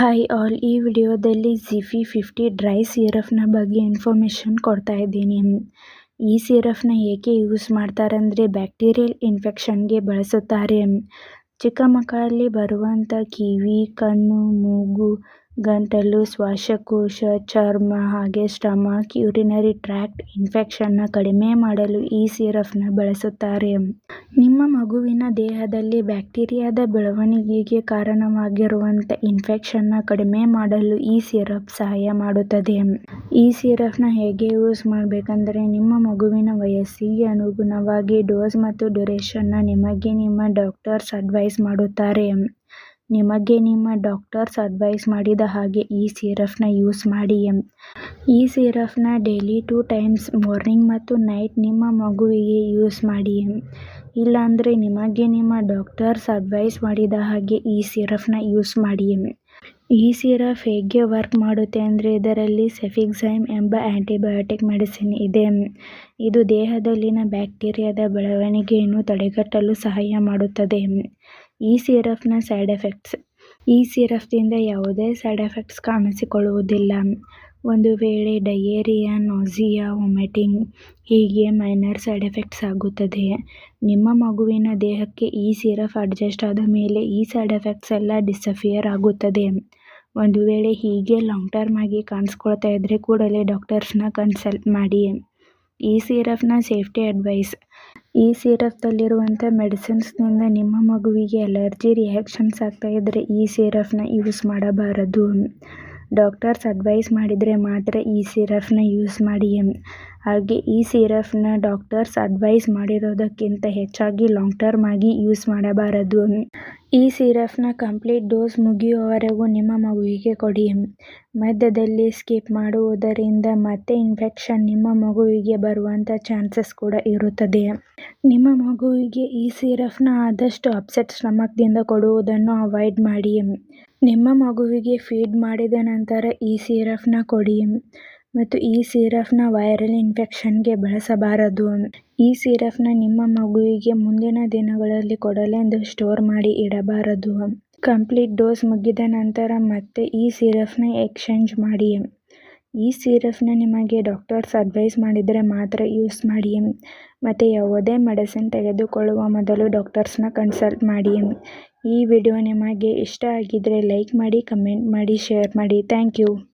Hi all ಈ ವಿಡಿಯೋದಲ್ಲಿ ಜಿಫಿ fifty dry ಸಿರಫ್ನ ಬಗ್ಗೆ ಇನ್ಫಾರ್ಮೇಷನ್ ಕೊಡ್ತಾ ಇದ್ದೀನಿ. ಈ ಸಿರಫ್ನ ಏಕೆ ಯೂಸ್ ಮಾಡ್ತಾರೆ ಅಂದರೆ ಬ್ಯಾಕ್ಟೀರಿಯಲ್ ಇನ್ಫೆಕ್ಷನ್ಗೆ ಬಳಸುತ್ತಾರೆ. ಚಿಕ್ಕ ಮಕ್ಕಳಲ್ಲಿ ಬರುವಂಥ ಕಿವಿ, ಕಣ್ಣು, ಮೂಗು ಗಂಟಲು, ಶ್ವಾಸಕೋಶ, ಚರ್ಮ ಹಾಗೆ ಸ್ಟಮಕ್, ಯೂರಿನರಿ ಟ್ರ್ಯಾಕ್ಟ್ ಇನ್ಫೆಕ್ಷನ್ನ ಕಡಿಮೆ ಮಾಡಲು ಈ ಸಿರಪ್ನ ಬಳಸುತ್ತಾರೆ. ನಿಮ್ಮ ಮಗುವಿನ ದೇಹದಲ್ಲಿ ಬ್ಯಾಕ್ಟೀರಿಯಾದ ಬೆಳವಣಿಗೆಗೆ ಕಾರಣವಾಗಿರುವಂಥ ಇನ್ಫೆಕ್ಷನ್ನ ಕಡಿಮೆ ಮಾಡಲು ಈ ಸಿರಪ್ ಸಹಾಯ ಮಾಡುತ್ತದೆ. ಈ ಸಿರಪ್ನ ಹೇಗೆ ಯೂಸ್ ಮಾಡಬೇಕೆಂದರೆ, ನಿಮ್ಮ ಮಗುವಿನ ವಯಸ್ಸಿಗೆ ಅನುಗುಣವಾಗಿ ಡೋಸ್ ಮತ್ತು ಡ್ಯೂರೇಷನ್ನ ನಿಮಗೆ ನಿಮ್ಮ ಡಾಕ್ಟರ್ಸ್ ಅಡ್ವೈಸ್ ಮಾಡುತ್ತಾರೆ. ನಿಮಗೆ ನಿಮ್ಮ ಡಾಕ್ಟರ್ಸ್ ಅಡ್ವೈಸ್ ಮಾಡಿದ ಹಾಗೆ ಈ ಸಿರಫ್ನ ಯೂಸ್ ಮಾಡಿ ಈ ಸಿರಫ್ನ ಡೈಲಿ ಟೂ ಟೈಮ್ಸ್ ಮಾರ್ನಿಂಗ್ ಮತ್ತು ನೈಟ್ ನಿಮ್ಮ ಮಗುವಿಗೆ ಯೂಸ್ ಮಾಡಿ ಇಲ್ಲಾಂದರೆ ನಿಮಗೆ ನಿಮ್ಮ ಡಾಕ್ಟರ್ಸ್ ಅಡ್ವೈಸ್ ಮಾಡಿದ ಹಾಗೆ ಈ ಸಿರಫ್ನ ಯೂಸ್ ಮಾಡಿ ಈ ಸಿರಪ್ ಹೇಗೆ ವರ್ಕ್ ಮಾಡುತ್ತೆ ಅಂದರೆ ಇದರಲ್ಲಿ ಸೆಫಿಕ್ಸೈಮ್ ಎಂಬ ಆ್ಯಂಟಿಬಯೋಟಿಕ್ ಮೆಡಿಸಿನ್ ಇದೆ ಇದು ದೇಹದಲ್ಲಿನ ಬ್ಯಾಕ್ಟೀರಿಯಾದ ಬೆಳವಣಿಗೆಯನ್ನು ತಡೆಗಟ್ಟಲು ಸಹಾಯ ಮಾಡುತ್ತದೆ ಈ ಸಿರಪ್ನ ಸೈಡ್ ಎಫೆಕ್ಟ್ಸ್. ಈ ಸಿರಪ್ದಿಂದ ಯಾವುದೇ ಸೈಡ್ ಎಫೆಕ್ಟ್ಸ್ ಕಾಣಿಸಿಕೊಳ್ಳುವುದಿಲ್ಲ. ಒಂದು ವೇಳೆ ಡಯೇರಿಯಾ, ನಾಸಿಯಾ, ವಾಮಿಟಿಂಗ್ ಹೀಗೆ ಮೈನರ್ ಸೈಡ್ ಎಫೆಕ್ಟ್ಸ್ ಆಗುತ್ತದೆ. ನಿಮ್ಮ ಮಗುವಿನ ದೇಹಕ್ಕೆ ಈ ಸಿರಪ್ ಅಡ್ಜಸ್ಟ್ ಆದ ಮೇಲೆ ಈ ಸೈಡ್ ಎಫೆಕ್ಟ್ಸ್ ಎಲ್ಲ ಡಿಸಫಿಯರ್ ಆಗುತ್ತದೆ. ಒಂದು ವೇಳೆ ಹೀಗೆ ಲಾಂಗ್ ಟರ್ಮ್ ಆಗಿ ಕಾಣಿಸ್ಕೊಳ್ತಾ ಇದ್ದರೆ ಕೂಡಲೇ ಡಾಕ್ಟರ್ಸ್ನ ಕನ್ಸಲ್ಟ್ ಮಾಡಿ. ಈ ಸಿರಪ್ನ ಸೇಫ್ಟಿ ಅಡ್ವೈಸ್. ಈ ಸಿರಪ್ದಲ್ಲಿರುವಂಥ ಮೆಡಿಸಿನ್ಸ್ನಿಂದ ನಿಮ್ಮ ಮಗುವಿಗೆ ಅಲರ್ಜಿ ರಿಯಾಕ್ಷನ್ಸ್ ಆಗ್ತಾ ಇದ್ದರೆ ಈ ಸಿರಪ್ನ ಯೂಸ್ ಮಾಡಬಾರದು. ಡಾಕ್ಟರ್ಸ್ ಅಡ್ವೈಸ್ ಮಾಡಿದರೆ ಮಾತ್ರ ಈ ಸಿರಫ್ನ ಯೂಸ್ ಮಾಡಿ ಹಾಗೆ ಈ ಸಿರಫ್ನ ಡಾಕ್ಟರ್ಸ್ ಅಡ್ವೈಸ್ ಮಾಡಿರೋದಕ್ಕಿಂತ ಹೆಚ್ಚಾಗಿ ಲಾಂಗ್ ಟರ್ಮ್ ಆಗಿ ಯೂಸ್ ಮಾಡಬಾರದು ಈ ಸಿರಫ್ನ ಕಂಪ್ಲೀಟ್ ಡೋಸ್ ಮುಗಿಯುವವರೆಗೂ ನಿಮ್ಮ ಮಗುವಿಗೆ ಕೊಡಿ ಮಧ್ಯದಲ್ಲಿ ಸ್ಕಿಪ್ ಮಾಡುವುದರಿಂದ ಮತ್ತೆ ಇನ್ಫೆಕ್ಷನ್ ನಿಮ್ಮ ಮಗುವಿಗೆ ಬರುವಂಥ ಚಾನ್ಸಸ್ ಕೂಡ ಇರುತ್ತದೆ ನಿಮ್ಮ ಮಗುವಿಗೆ ಈ ಸಿರಫ್ನ ಆದಷ್ಟು ಅಪ್ಸೆಟ್ ಸ್ಟಮಕ್ದಿಂದ ಕೊಡುವುದನ್ನು ಅವಾಯ್ಡ್ ಮಾಡಿ ನಿಮ್ಮ ಮಗುವಿಗೆ ಫೀಡ್ ಮಾಡಿದ ನಂತರ ಈ ಸಿರಪ್ನ ಕೊಡಿ. ಮತ್ತು ಈ ಸಿರಫ್ನ ವೈರಲ್ ಇನ್ಫೆಕ್ಷನ್ಗೆ ಬಳಸಬಾರದು. ಈ ಸಿರಪ್ನ ನಿಮ್ಮ ಮಗುವಿಗೆ ಮುಂದಿನ ದಿನಗಳಲ್ಲಿ ಕೊಡಲೆಂದು ಸ್ಟೋರ್ ಮಾಡಿ ಇಡಬಾರದು. ಕಂಪ್ಲೀಟ್ ಡೋಸ್ ಮುಗಿದ ನಂತರ ಮತ್ತೆ ಈ ಸಿರಪ್ನ ಎಕ್ಸ್ಚೇಂಜ್ ಮಾಡಿ. ಈ ಸಿರಪ್ನ ನಿಮಗೆ ಡಾಕ್ಟರ್ಸ್ ಅಡ್ವೈಸ್ ಮಾಡಿದರೆ ಮಾತ್ರ ಯೂಸ್ ಮಾಡಿ. ಮತ್ತು ಯಾವುದೇ ಮೆಡಿಸಿನ್ ತೆಗೆದುಕೊಳ್ಳುವ ಮೊದಲು ಡಾಕ್ಟರ್ಸ್ನ ಕನ್ಸಲ್ಟ್ ಮಾಡಿ. ಈ ವಿಡಿಯೋ ನಿಮಗೆ ಇಷ್ಟ ಆಗಿದ್ದರೆ ಲೈಕ್ ಮಾಡಿ ಕಮೆಂಟ್ ಮಾಡಿ ಶೇರ್ ಮಾಡಿ. Thank you.